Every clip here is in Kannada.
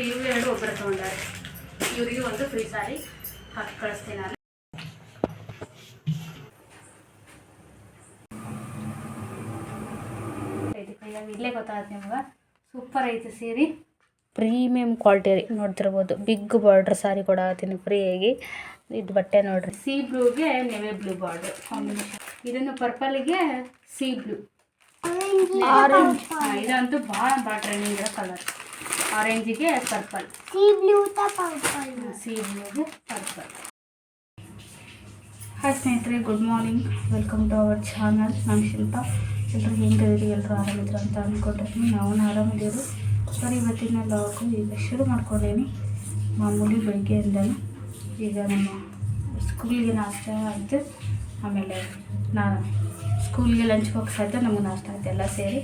ಇವ್ರು ಎರಡು ಒಬ್ಬರು ತೊಗೊಂಡಾರೆ. ಇವರಿಗೆ ಒಂದು ಫ್ರೀ ಸಾರಿ ಹಾಕಿ ಕಳಿಸ್ತೀನಿ ಇಲ್ಲೇ ಗೊತ್ತಾಗತ್ತೆ ನಿಮ್ಗೆ. ಸೂಪರ್ ಐತೆ ಸೀರೆ ಪ್ರೀಮಿಯಂ ಕ್ವಾಲಿಟಿ ರೀ ನೋಡ್ತಿರ್ಬೋದು. ಬಿಗ್ ಬಾರ್ಡ್ರ್ ಸಾರಿ ಕೊಡತ್ತೀನಿ ಫ್ರೀಯಾಗಿ ಇದು ಬಟ್ಟೆ ನೋಡ್ರಿ. ಸಿ ಬ್ಲೂಗೆ ನೆವೆ ಬ್ಲೂ ಬಾರ್ಡ್ರ್ ಕಾಂಬಿನೇಷನ್ ಇದನ್ನು ಪರ್ಪಲ್ಗೆ ಸಿ ಬ್ಲೂ ಆರೆಂಜ್ ಇದಂತೂ ಭಾಳ ಭಾಳ ಟ್ರೆಂಡಿಂಗ್ ಇರೋ colour ಆರೆಂಜಿಗೆ purple sea blue purple sea ಬ್ಲೂಗೆ purple hi ಸ್ನೇಹಿತರೆ good morning welcome to our channel ನಾನು ಶಿಲ್ಪ ಎಲ್ಲರೂ ಹೆಂಗಿದ್ದೀರಿ ಎಲ್ಲರೂ ಆರಾಮಿದ್ರು ಅಂತ ಅಂದ್ಕೊಂಡಿರ್ತೀನಿ ನಾವು ಆರಾಮಿದ್ದೀವಿ ಸರಿ, ಇವತ್ತಿನ ಲಾಗು ಈಗ ಶುರು ಮಾಡ್ಕೊಂಡೇನಿ. ಮಾಮೂಲಿ ಬೆಳಗ್ಗೆಯಿಂದಲೂ ಈಗ ನಮ್ಮ ಸ್ಕೂಲಿಗೆ ನಾಷ್ಟ ಆಯಿತು. ಆಮೇಲೆ ನಾನು ಸ್ಕೂಲ್ಗೆ ಲಂಚ್ ಬಾಕ್ಸ್ ಆಯಿತು. ನಮಗೆ ನಾಷ್ಟ ಆಯ್ತು. ಎಲ್ಲ ಸೇರಿ.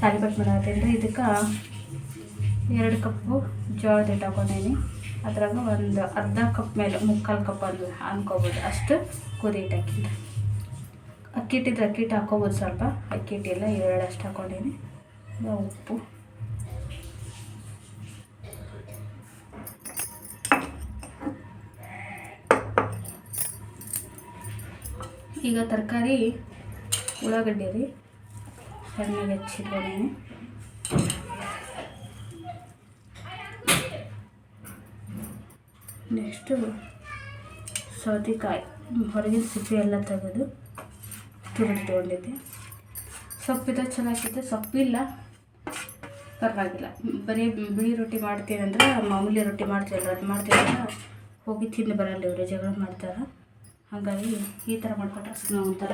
ತಾಲಿಪಟ್ಟು ಮಾಡತ್ತೇನೆ ರೀ ಇದಕ್ಕೆ ಎರಡು ಕಪ್ಪು ಜೋಳದ ಹಿಟ್ಟು ಹಾಕೊಂಡೀನಿ. ಅದ್ರಾಗ ಒಂದು ಅರ್ಧ ಕಪ್ ಮೇಲೆ ಮುಕ್ಕಾಲು ಕಪ್ ಅಂದು ಅನ್ಕೋಬೋದು ಅಷ್ಟು ಕುದಿ ಹಿಟ್ಟು ಅಕ್ಕಿ. ಅಕ್ಕಿ ಹಿಟ್ಟಿದ್ರೆ ಅಕ್ಕಿ ಹಿಟ್ಟು ಹಾಕೋಬೋದು ಸ್ವಲ್ಪ. ಅಕ್ಕಿ ಹಿಟ್ಟಿಲ್ಲ ಅಷ್ಟು ಹಾಕೊಂಡೀನಿ. ಉಪ್ಪು. ಈಗ ತರಕಾರಿ ಉಳ್ಳಾಗಡ್ಡಿ ರೀ. ಸಣ್ಣಗೆ ಹೆಚ್ಚಿಟ್ಕೊಂಡೀನಿ. ನೆಕ್ಸ್ಟು ಸೌತೆಕಾಯಿ. ಹೊರಗಿನ ಸಿಪ್ಪೆ ಎಲ್ಲ ತೆಗೆದು ತುರಿದು ತೊಗೊಂಡಿದ್ದೆ. ಸೊಪ್ಪಿದ ಹಾಕಿದ್ದೆ ಸೊಪ್ಪಿಲ್ಲ ಪರವಾಗಿಲ್ಲ. ಬರೀ ಬಿಳಿ ರೊಟ್ಟಿ ಮಾಡ್ತೀನಿ ಅಂದ್ರೆ ಮಾಮೂಲಿ ರೊಟ್ಟಿ ಮಾಡ್ತೀವಲ್ಲ ಅದು ಮಾಡ್ತೀವಲ್ಲ, ಹೋಗಿ ತಿಂದು ಬರಲ್ಲ ಇವರು, ಜಗಳ ಮಾಡ್ತಾರೆ? ಹಾಗಾಗಿ ಈ ಥರ ಮಾಡ್ಕೊಟ್ರೆ ಸುಮ್ಮನೆ ಒಂಥರ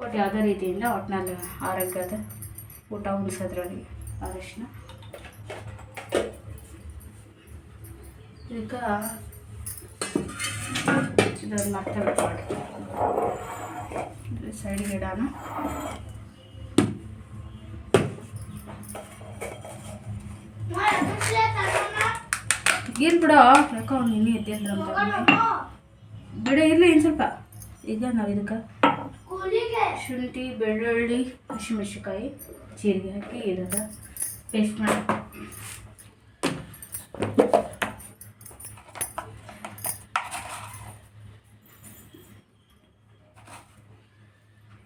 ಒಟ್ಟು ಯಾವುದೇ ರೀತಿಯಿಂದ ಒಟ್ಟಿನಲ್ಲಿ ಆರೋಗ್ಯದ ಊಟ ಉಣಿಸೋದ್ರೊಳಗೆ ಅರಿಶಿನ ಈಗ ಇದನ್ನು ಮತ್ತೆ ಮಾಡಿ ಸೈಡ್ ಗಿಡನ ಏನು ಬಿಡ ಯಾಕೋ ಅವ್ನು ಇನ್ನೂ ಎದ್ದಿಲ್ಲ ಬಿಡ, ಇರಲಿ ಏನು ಸ್ವಲ್ಪ. ಈಗ ನಾವು ಇದಕ್ಕೆ ಶುಂಠಿ, ಬೆಳ್ಳುಳ್ಳಿ ಹಸಿಮೆಣಸಿಕಾಯಿ ಜೀರಿಗೆ ಹಾಕಿ ಇದನ್ನು ಪೇಸ್ಟ್ ಮಾಡಿ.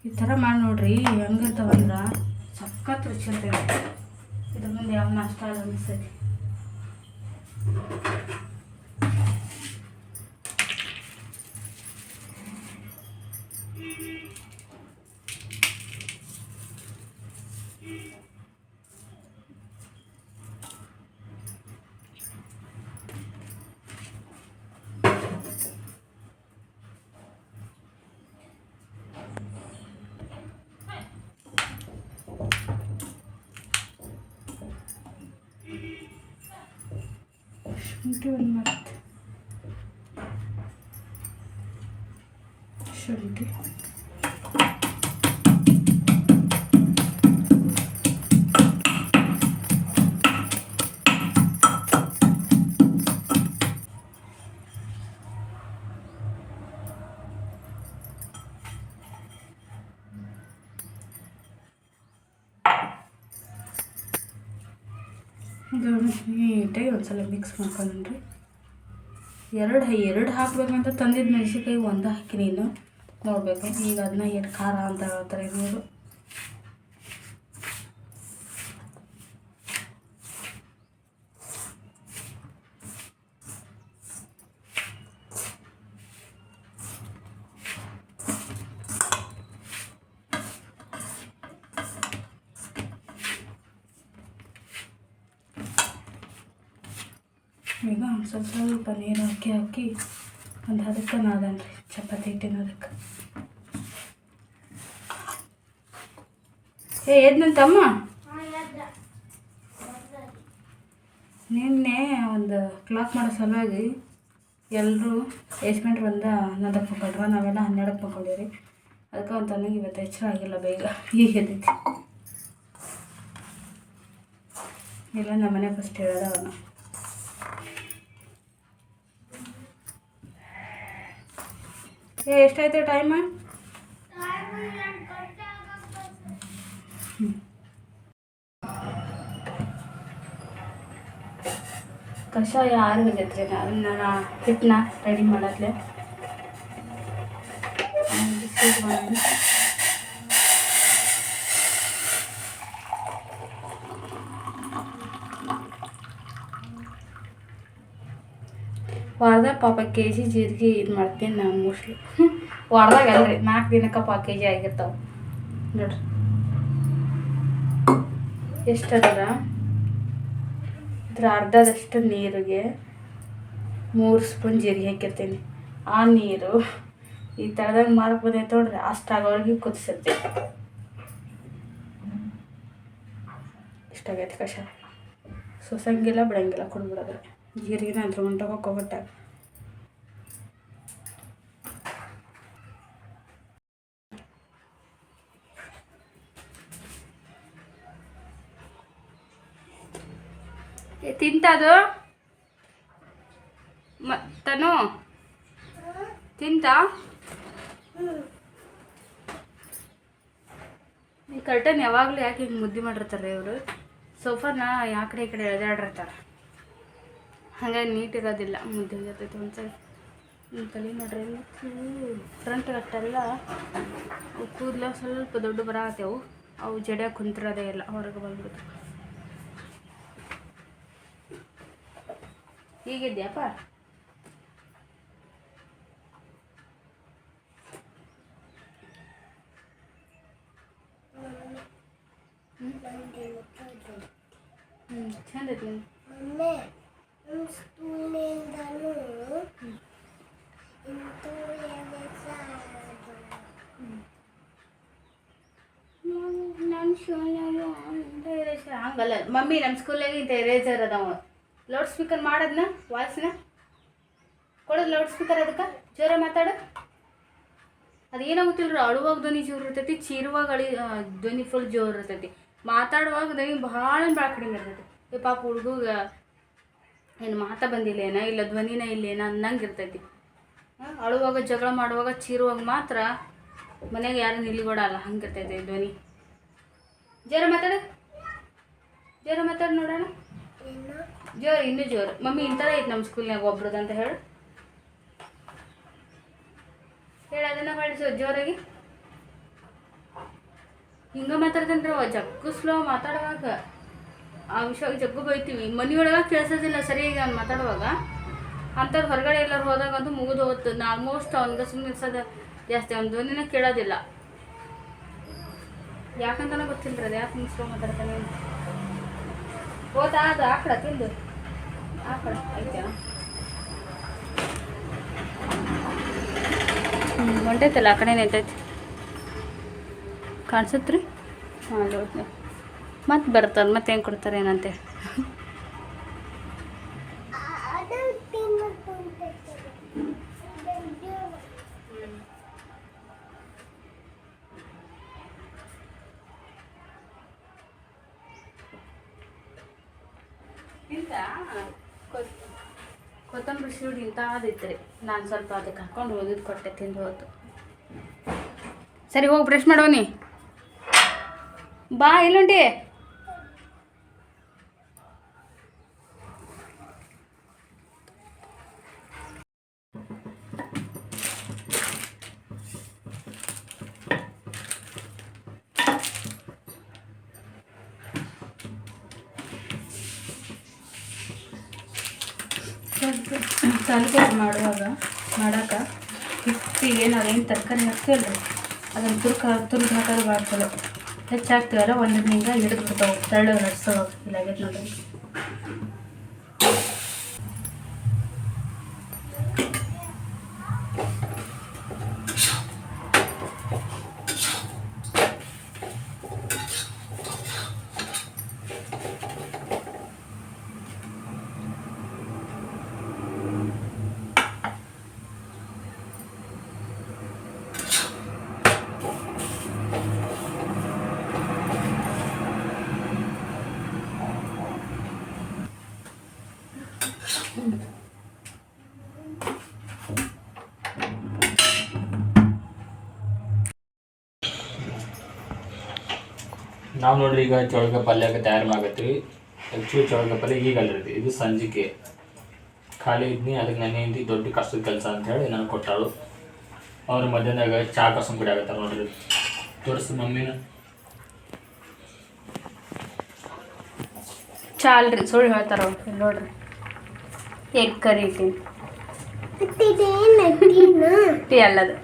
ಈ ಥರ ಮಾಡಿ ನೋಡ್ರಿ ಹೆಂಗಿರ್ತಾವಂದ್ರೆ ಸಖತ್ ರುಚಿ ಇರ್ತೈತೆ. ಇದ್ರ ಮುಂದೆ ಯಾವ ನಾಷ್ಟ ಅಲ್ಲ ಅನಿಸ್ತೈತಿ. ಮಾಡ್ಕೊಂಡ್ರಿ ಎರಡು ಎರಡು ಹಾಕ್ಬೇಕಂತ ತಂದಿದ್ದು ಮೆಣಸಿನ್ಕಾಯಿ ಒಂದು ಹಾಕಿ ನೀನು ನೋಡಬೇಕು. ಈಗ ಅದನ್ನ ಎಷ್ಟು ಖಾರ ಅಂತ ಹೇಳ್ತಾರೆ ಇವರು ಈಗ ಒಂದು ಸ್ವಲ್ಪ ಸ್ವಲ್ಪ ನೀರು ಹಾಕಿ ಒಂದು ಅದಕ್ಕೆ ನಾದನ್ರಿ ಚಪಾತಿ ಹಿಟ್ಟಿನ ಅದಕ್ಕೆ ಏ ತಮ್ಮ? ನಿನ್ನೆ ಒಂದು ಕ್ಲಾಕ್ ಮಾಡೋ ಸಲುವಾಗಿ ಎಲ್ಲರೂ ಏಜ್ಮೆಂಟ್ ಬಂದ ಹನ್ನೊಂದಕ್ಕೆ ಮಕ್ಕಳ್ರ ನಾವೆಲ್ಲ ಹನ್ನೆರಡಕ್ಕೆ ಮಕ್ಕೊಂಡಿರಿ ಅದಕ್ಕೆ ಒಂದು ತನಗೆ ಇವತ್ತು ಹೆಚ್ಚು ಆಗಿಲ್ಲ ಬೇಗ. ಈಗ ಎದ್ದೈತಿ ಇಲ್ಲ ನಮ್ಮ ಮನೆ ಫಸ್ಟ್ ಹೇಳೋದ ಅವನು. ಏ ಎಷ್ಟಾಯ್ತು ಟೈಮ್ ಕಷಾಯ ಆರು ಹೋಗೈತ್ರಿ ನಾನು ಹಿಟ್ಟನ್ನ ರೆಡಿ ಮಾಡತ್ಲೆ ಬಿಸ್ಕೆಟ್ ಮಾಡಿ ವಾರದಾಗ ಪಾಪ ಕೆ ಜಿ ಜೀರಿಗೆ ಇದು ಮಾಡ್ತೀನಿ ನಾನು ಮೋಸ್ಟ್ಲಿ ವಾರದಾಗ ಅಲ್ರಿ ನಾಲ್ಕು ದಿನಕ್ಕೆ ಪಾವು ಕೆ ಜಿ ಆಗಿರ್ತಾವೆ. ನೋಡ್ರಿ. ಎಷ್ಟದ ಇದ್ರ ಅರ್ಧದಷ್ಟು ನೀರಿಗೆ ಮೂರು ಸ್ಪೂನ್ ಜೀರಿಗೆ ಹಾಕಿರ್ತೀನಿ. ಆ ನೀರು ಈ ಥರದಾಗ ಮಾರಕ್ಕೆ ಬಂದೈತೆ ನೋಡ್ರಿ ಅಷ್ಟಾಗೋರಿಗೆ ಕುದಿಸಿರ್ತೀನಿ. ಇಷ್ಟಾಗೈತೆ ಕಷಾಯ. ಸೊಸಂಗಿಲ್ಲ, ಬಿಡಂಗಿಲ್ಲ ಕುಡ್ಬಿಡೋದ್ರೆ ಜೀರಿಗೆನ ಅದ್ರ ಗಂಟ ಹೋಗ್ಕೊಬಿಟ್ಟ ತಿಂತದು ಮತ್ತನು ತಿಂತ ಈ ಕರ್ಟನ್ ಯಾವಾಗಲೂ ಯಾಕೆ ಹಿಂಗೆ ಮುದ್ದೆ ಮಾಡಿರ್ತಾರೆ ಇವರು? ಸೋಫಾನ ಯಾವ ಕಡೆ ಈ ಕಡೆ ಎಳೆದಾಡಿರ್ತಾರೆ ಹಾಗಾಗಿ ನೀಟ್ ಇರೋದಿಲ್ಲ ಮುದ್ದೆ ಒಂದ್ಸರಿ ನಿಮ್ಮ ತಲೆ ನೋಡ್ರಿ ಫ್ರಂಟ್ ಅಷ್ಟೆಲ್ಲ ಕೂದಲ ಸ್ವಲ್ಪ ದೊಡ್ಡ ಬರತ್ತೇವು ಅವು. ಜಡೆ ಕುಂತಿರೋದೇ ಇಲ್ಲ, ಹೊರಗೆ ಬಂದ್ಬಿಡ್ತು. ಹೀಗಿದ್ಯಪ್ಪ? ಹ್ಞೂ ಚಂದ ಐತಿ ಹಂಗಲ್ಲ ಮಮ್ಮಿ ನಮ್ಮ ಸ್ಕೂಲಾಗ ಇಂಥ ಎರೇಜರ್ ಅದಾವ ಲೌಡ್ ಸ್ಪೀಕರ್ ಮಾಡದ್ನ ವಾಯ್ಸ್ನ ಕೊಡೋದು ಲೌಡ್ ಸ್ಪೀಕರ್ ಅದಕ್ಕೆ ಜೋರ ಮಾತಾಡು ಅದೇನಾಗುತ್ತಿಲ್ಲ ರೀ ಅಳುವಾಗ ಧ್ವನಿ ಜೋರು ಇರ್ತೈತಿ ಚೀರುವಾಗ ಅಳಿ ಆ, ಧ್ವನಿ ಫುಲ್ ಜೋರು ಇರ್ತೈತಿ ಮಾತಾಡುವಾಗ ಧ್ವನಿ ಭಾಳ ಭಾಳ ಕಡಿಮೆ ಇರ್ತೈತಿ ಈ ಪಾಪ ಹುಡುಗ ಏನು ಮಾತಾ ಬಂದಿಲ್ಲೇನ? ಇಲ್ಲ ಧ್ವನಿನ ಇಲ್ಲೇನ ಅನ್ನಂಗೆ ಇರ್ತೈತಿ. ಅಳುವಾಗ ಜಗಳ ಮಾಡುವಾಗ ಚೀರುವಾಗ ಮಾತ್ರ ಮನೆಗೆ ಯಾರು ನಿಲ್ಲಿಗೊಡಲ್ಲ. ಹಂಗೆ ಇರ್ತೈತೆ ಧ್ವನಿ. ಜೋರ ಮಾತಾಡ. ಜೋರ ಮಾತಾಡ ನೋಡೋಣ. ಜೋರ್, ಇನ್ನೂ ಜೋರು. ಮಮ್ಮಿ ಇಂಥರ ಐತೆ ನಮ್ಮ ಸ್ಕೂಲ್ನಾಗ ಒಬ್ರದ್ದು ಅಂತ ಹೇಳು. ಹೇಳು, ಅದನ್ನ ಮಾಡಿಸು ಜೋರಾಗಿ. ಹಿಂಗೆ ಮಾತಾಡ್ತೇನ್ರಿ ಅವ ಜಗ್ಗು ಸ್ಲೋ ಮಾತಾಡುವಾಗ. ಆ ವಿಷಯ ಜಗ್ಗು ಬೈತೀವಿ. ಮನೆಯೊಳಗೆ ಕೇಳಿಸೋದಿಲ್ಲ ಸರಿಯಾಗಿ ಅವ್ನು ಮಾತಾಡುವಾಗ. ಅಂಥವ್ರು ಹೊರಗಡೆ ಎಲ್ಲರೂ ಹೋದಾಗಂತೂ ಮುಗಿದು ಹೋಗುತ್ತೆ. ನಾ ಆಲ್ಮೋಸ್ಟ್ ಅವ್ನಿಗೆ ಸುಮ್ಮನೆ ಇರ್ಸೋದು ಜಾಸ್ತಿ. ಅವ್ನ ಧ್ವನಿನ ಕೇಳೋದಿಲ್ಲ. ಯಾಕಂತಾನೆ ಗೊತ್ತಿಲ್ಲ ಅದು ಯಾಕೆ ಮುಗಿಸ್ಕೊಂಡು ಮಾತಾಡ್ತಾನೆ. ಹೋತಾ ಅದು ಆಕಡೆ ತಿಂದು. ಆಕಡೆ ಐತೆ ಹ್ಞೂ ಹೊಂಟೈತಲ್ಲ ಆ ಕಡೆ ನಿಂತೈತಿ. ರೀ ಹಾಂ, ಅಲ್ಲಿ ಮತ್ತೆ ಬರ್ತದೆ, ಮತ್ತೆ ಹೆಂಗೆ ಕೊಡ್ತಾರೆ ಏನಂತೆ ಅದು ತಿನ್ನಕೊಂತೈತೆ ಕೊತ್ತಂಬರಿ ಸೀಡಿ ಇಂತ ಆದೈತ್ರಿ ನಾನು ಸ್ವಲ್ಪ ಅದಕ್ಕೆ ಹಾಕೊಂಡು ಹೋಗಿದ್ದು ಕೊಟ್ಟೆ ತಿಂದು ಹೋತು. ಸರಿ ಹೋಗಿ ಬ್ರಷ್ ಮಾಡೋನಿ ಬಾ ಎಲ್ಲುಂಟಿ ತರಕಾರಿ ಹಾಕ್ತೀವಲ್ಲ ಅದನ್ನು ತುರ್ಕ ತುರ್ದು ಹಾಕೋದು ಭಾಳ ಚಲೋ ಹೆಚ್ಚಾಗ್ತೀವಲ್ಲ ಒಂದು ಹಿಂಗೆ ಹಿಡಿದು ಬಿಡ್ತಾವೆ ನಾವು ನೋಡ್ರಿ ಈಗ ಚೌಳಿಕ ಪಲ್ಯಕ್ಕೆ ತಯಾರು ಮಾಡತ್ತೀವಿ ಆ್ಯಕ್ಚುಲಿ ಚೌಳಿಕ ಪಲ್ಯ ಈಗ ಅಲ್ಲಿರುತ್ತೆ ಇದು ಸಂಜಿಕೆ. ಖಾಲಿ ಇದ್ನಿ ಅದಕ್ಕೆ ನನ್ನ ಹಿಂದಿ ದೊಡ್ಡ ಕಷ್ಟದ ಕೆಲಸ ಅಂತ ಹೇಳಿ ನಾನು ಕೊಟ್ಟಾಳು. ಅವ್ರು ಮಧ್ಯಾಹ್ನದಾಗ ಚಾ ಕಸ್ಕೊಂಡು ಕುಡಿಯಾಕತ್ತಾರ ನೋಡ್ರಿ. ತೋರಿಸು ಮಮ್ಮಿನ. ಚಾಲ್ರಿ ಸುಳ್ಳು ಹೇಳ್ತಾರ ಅವ್ರು. ನೋಡ್ರಿ. ಎಗ್ ಕರಿ ಅಡ್ಡಿನ ಟೀ ಅಲ್ಲದು.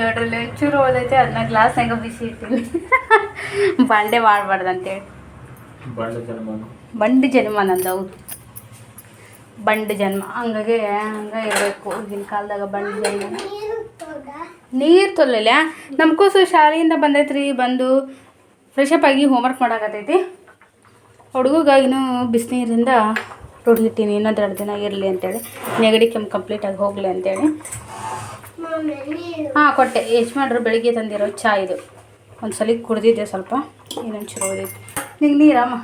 ನೋಡ್ರಿ ಚೂರು ಓದೈತೆ ಅದನ್ನ ಗ್ಲಾಸ್ನಾಗ ಬಿಸಿ ಇಟ್ಟಿನಿ. ಬಾಂಡೆ ಮಾಡಬಾರ್ದು ಅಂತೇಳಿ ಬಂಡ ಜನ್ಮ ನಂದು ಹೌದು ಬಂಡು ಜನ್ಮ. ಹಂಗಾಗಿ ಹಂಗ ಇರಬೇಕು ಈಗಿನ ಕಾಲದಾಗ ಬಂಡು ಜನ್ಮ. ನೀರು ತೊಲ್ಲಲ್ಲ ನಮ್ಮ ಕೂಸು ಶಾಲೆಯಿಂದ ಬಂದೈತ್ರಿ ಬಂದು ಫ್ರೆಶ್ ಅಪ್ ಆಗಿ ಹೋಮ್ವರ್ಕ್ ಮಾಡಾಕತ್ತೈತಿ. ಇನ್ನೂ ಬಿಸಿನೀರಿಂದ ರುಡ್ಗಿಟ್ಟಿನಿ ಇನ್ನೊಂದು ಎರಡು ದಿನ ಇರಲಿ ಅಂತೇಳಿ. ನೆಗಡಿ ಕೆಮ್ಮು ಕಂಪ್ಲೀಟಾಗಿ ಹೋಗಲಿ ಅಂತೇಳಿ. ಹಾಂ, ಕೊಟ್ಟೆ. ಮಾಡ್ರು ಬೆಳಿಗ್ಗೆ ತಂದಿರೋ ಚಾ ಇದು. ಒಂದು ಸಲ ಕುಡ್ದಿದ್ದೆ ಸ್ವಲ್ಪ. ಇನ್ನೊಂದು ಚಲೋ ಓದಿದ್ದು ನಿಂಗೆ ನೀರಮ್ಮ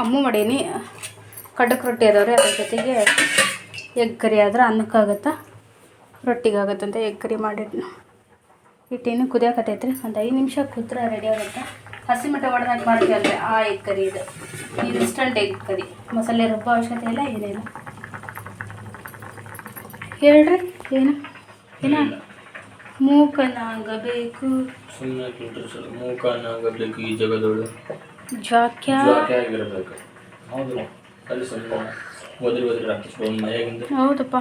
ಅಮ್ಮ? ಮಾಡೀನಿ. ಕಡಕ್ ರೊಟ್ಟಿ ಅದಾವ್ರಿ, ಅದ್ರ ಜೊತೆಗೆ ಎಗ್ ಕರಿ ಆದ್ರೆ ಅನ್ನಕ್ಕಾಗತ್ತಾ? ರೊಟ್ಟಿಗಾಗತ್ತಂತ ಎಗ್ ಕರಿ ಮಾಡಿಟ್ಟು ಇಟ್ಟೇನು ಕುದಿಯಾಕತ್ತೈತ್ರಿ? ಒಂದು ಐದು ನಿಮಿಷ ಕೂತ್ರ ರೆಡಿ ಆಗುತ್ತೆ? ಹಸಿ ಮಠ ಹೊಡೆದಾಗ ಮಾಡ್ತೀವಲ್ರಿ ಆ ಎಗ್ ಕರಿ ಇದು. Instant egg curry. ಮಸಾಲೆ ರುಬ್ಬೋ ಅವಶ್ಯಕತೆ ಇಲ್ಲ, ಏನಿಲ್ಲ. ಹೇಳ್ರಿ ಏನ? ಏನ? ಮೂಕನಾಗಬೇಕು. ಸುಮ್ಮನೆ ಕುಂಟ್ರೆ ಸರ್ ಮೂಕನಾಗಬೇಕು ಈ ಜಗದೊಳು ಜಾಕ್ಯ? ಆಗಿರಬೇಕು. ಹೌದು. ಅಲ್ಲಿ ಹೌದಪ್ಪ.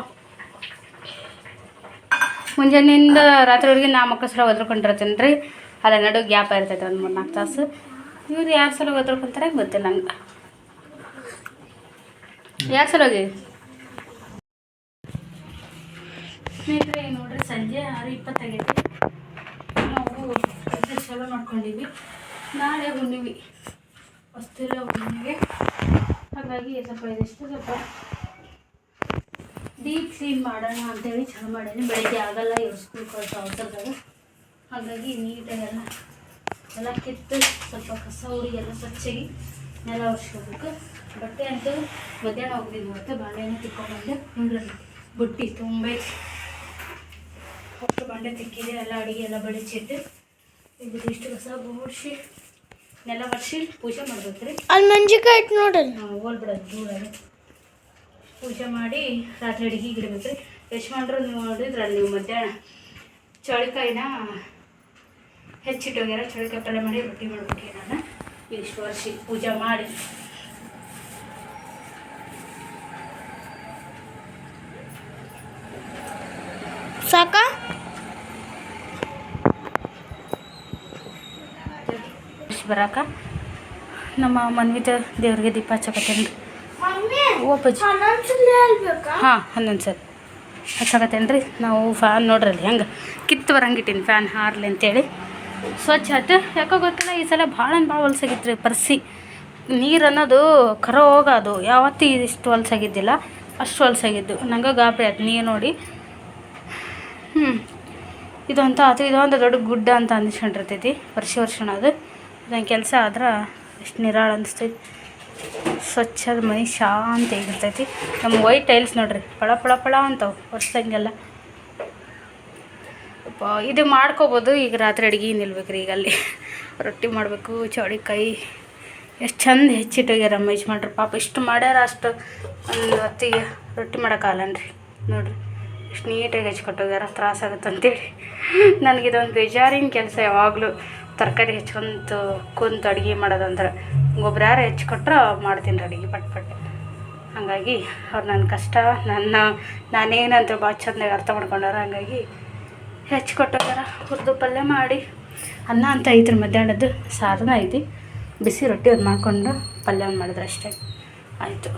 ಮುಂಜಾನೆಯಿಂದ ರಾತ್ರಿವರೆಗೆ ನಾ ಮಕ್ಕಳ ಸಲ ಒದ್ರಕೊಂಡಿರ್ತೀನಿ ರೀ ಅಲ್ಲ ನಡು ಗ್ಯಾಪ್ ಇರ್ತೈತೆ ಒಂದು ಮೂರು ನಾಲ್ಕು ತಾಸು. ಇವ್ರು ಯಾರ ಸಲ ಒದ್ರಕೊಂತಾರೆ ಗೊತ್ತಿಲ್ಲ ನಂಗೆ. ಯಾರು ಸಲ ಸ್ನೇಹಿತರೆ ನೋಡ್ರಿ ಸಂಜೆ ಆರು ಇಪ್ಪತ್ತಾಗೈತಿ. ನಾವು ಕೆಲಸ ಚಲೋ ಮಾಡ್ಕೊಂಡಿವಿ ನಾಳೆ ಹುಣ್ಣಿವಿ. ವಸ್ತಿಲ್ಲ ಹುಣ್ಣಿಗೆ ಹಾಗಾಗಿ ಸ್ವಲ್ಪ ಇದಿಷ್ಟು ಸ್ವಲ್ಪ ಡೀಪ್ ಕ್ಲೀನ್ ಮಾಡೋಣ ಅಂತೇಳಿ ಚಲೋ ಮಾಡೀನಿ. ಬೆಳಗ್ಗೆ ಆಗಲ್ಲ ಇವ್ರು ಸ್ಕೂಲ್ ಅವಸರದಾಗ. ಹಾಗಾಗಿ ನೀಟಾಗೆಲ್ಲ ಎಲ್ಲ ಕಿತ್ತು ಸ್ವಲ್ಪ ಕಸ ಹುಡಿ ಎಲ್ಲ ಸ್ವಚ್ಛಾಗಿ ನೆಲ ಒರೆಸ್ಕೋಬೇಕು. ಬಟ್ಟೆ ಅಂತೂ ಮಧ್ಯಾಹ್ನ ಹೋಗ್ತಿದ್ವಿ ಮತ್ತು ಬಾಳೆಹಣ್ಣು ತಿಕ್ಕೊಂಡ್ಬಂದೆ ನೋಡ್ರಿ ಬುಟ್ಟಿ ತುಂಬ ಒಟ್ಟು ಬಂಡೆ ತಿಕ್ಕಿದೆ ಎಲ್ಲ ಅಡುಗೆ ಎಲ್ಲ ಬಡಿಸಿಟ್ಟು ಇದು ಇಷ್ಟು ಕಸ ಓಡಿಸಿ ನೆಲ ಒರೆಸಿ ಪೂಜೆ ಮಾಡ್ಬೇಕು ರೀ ಅಲ್ಲಿ ಮಂಜಿಕಾಯಿ ಇಟ್ಟು ನೋಡಲ್ಲ ಹೋಲ್ ಬಿಡೋದು ದೂರಾಗಿ ಪೂಜೆ ಮಾಡಿ ರಾತ್ರಿ ಅಡುಗೆ ಇಡಬೇಕು ರೀ ಮಾಡ್ರು ನೀವು ನೋಡಿದ್ರಲ್ಲ ನೀವು ಮಧ್ಯಾಹ್ನ ಚೌಳಿಕಾಯಿನ ಹೆಚ್ಚಿಟ್ಟೋಗ್ಯಾರ ಚೌಳಿಕಾಯಿ ಪಲ್ಯ ಮಾಡಿ ರೊಟ್ಟಿ ಮಾಡ್ಬೇಕು ನಾನು ಇಷ್ಟು ವರ್ಷ ಪೂಜೆ ಮಾಡಿ. ಸಾಕ? ಬರಾಕ. ನಮ್ಮ ಮನ್ವಿತ ದೇವ್ರಿಗೆ ದೀಪ ಹಚ್ಚಕತ್ತೇನ್ರಿ. ಮಮ್ಮಿ ಓ ಪಜ್ಜಿ ಹನ್ನೊಂದ್ಸಲ ಹೇಳ್ಬೇಕಾ ಹಾಂ, ಹನ್ನೊಂದು ಸರಿ. ಹಚ್ಚಕತ್ತೇನ್ರಿ. ನಾವು ಫ್ಯಾನ್ ನೋಡ್ರಲ್ಲಿ ಹೆಂಗೆ ಕಿತ್ತು ಬರಂಗಿಟ್ಟೀನಿ ಫ್ಯಾನ್ ಹಾರ್ಲಿ ಅಂತೇಳಿ. ಸ್ವಚ್ಛ ಆಯ್ತು ಯಾಕೋ ಗೊತ್ತಿಲ್ಲ, ಈ ಸಲ ಭಾಳ ಭಾಳ ಹೊಲ್ಸಾಗಿತ್ತು ರೀ ಪರ್ಸಿ. ನೀರು ಅನ್ನೋದು ಕರ ಹೋಗೋದು ಯಾವತ್ತೂ ಇಷ್ಟು ಹೊಲ್ಸಾಗಿದ್ದಿಲ್ಲ. ಅಷ್ಟು ಹೊಲ್ಸಾಗಿದ್ದು. ನಂಗೆ ಗಾಬರಿ ಆಯ್ತು ನೀರು ನೋಡಿ. ಹ್ಞೂ ಇದಂತ ಆತು. ಇದೊಂದು ದೊಡ್ಡ ಗುಡ್ಡ ಅಂತ ಅನ್ನಿಸ್ಕೊಂಡಿರ್ತೈತಿ ವರ್ಷ ವರ್ಷನ ಅದು ಇದೊಂದು ಕೆಲಸ ಆದ್ರೆ ಎಷ್ಟು ನಿರಾಳ ಅನಿಸ್ತೈತಿ. ಸ್ವಚ್ಛದ ಮನೆ ಶಾಂತ ಆಗಿರ್ತೈತಿ. ನಮ್ಮ ವೈಟ್ ಟೈಲ್ಸ್ ನೋಡ್ರಿ, ಪಳ ಪಳ ಪಳ ಅಂತವು ಅಪ್ಪ ಇದು ಮಾಡ್ಕೋಬೋದು, ಈಗ ರಾತ್ರಿ ಅಡುಗೆ ನಿಲ್ಬೇಕ್ರಿ ಈಗ ಅಲ್ಲಿ ರೊಟ್ಟಿ ಮಾಡಬೇಕು ಚೌಡಿಕಾಯಿ ಎಷ್ಟು ಚಂದ ಹೆಚ್ಚಿಟ್ಟೋಗ್ಯಾರ ನಮ್ಮ ಮಾಡ್ರಿ. ಪಾಪ ಇಷ್ಟು ಮಾಡ್ಯಾರ ಅಷ್ಟು. ಒಂದು ಹೊತ್ತಿಗೆ ರೊಟ್ಟಿ ಮಾಡೋಕ್ಕಾಗಲ್ಲನ್ರಿ ನೋಡ್ರಿ, ಎಷ್ಟು ನೀಟಾಗಿ ಹೆಚ್ಚಿಕೊಟ್ಟೋಗ್ಯಾರ ತ್ರಾಸಾಗುತ್ತಂತೇಳಿ ನನಗಿದೊಂದು ಬೇಜಾರಿನ ಕೆಲಸ ಯಾವಾಗಲೂ. ತರಕಾರಿ ಹೆಚ್ಕೊಂತ ಕುಂತು ಅಡುಗೆ ಮಾಡೋದಂದ್ರೆ ಗೊಬ್ಬರ ಯಾರು ಹೆಚ್ಕೊಟ್ರೆ ಮಾಡ್ತೀನಿ ರೀ ಅಡುಗೆ ಪಟ್ ಪಟ್. ಹಾಗಾಗಿ ಅವ್ರು ನನ್ನ ಕಷ್ಟ, ನನ್ನ ನಾನೇನಂತ ಭಾಳ ಚಂದಾಗಿ ಅರ್ಥ ಮಾಡ್ಕೊಂಡಾರ ಹಾಗಾಗಿ ಹೆಚ್ಕೊಟ್ಟಾರ ಹುರಿದು ಪಲ್ಯ ಮಾಡಿ ಅನ್ನ ಅಂತ ಐತ್ರಿ ಮಧ್ಯಾಹ್ನದ್ದು, ಸಾರನ ಐತಿ. ಬಿಸಿ ರೊಟ್ಟಿ ಅದು ಮಾಡಿಕೊಂಡು ಪಲ್ಯ ಮಾಡಿದ್ರೆ ಅಷ್ಟೇ. ಆಯಿತು.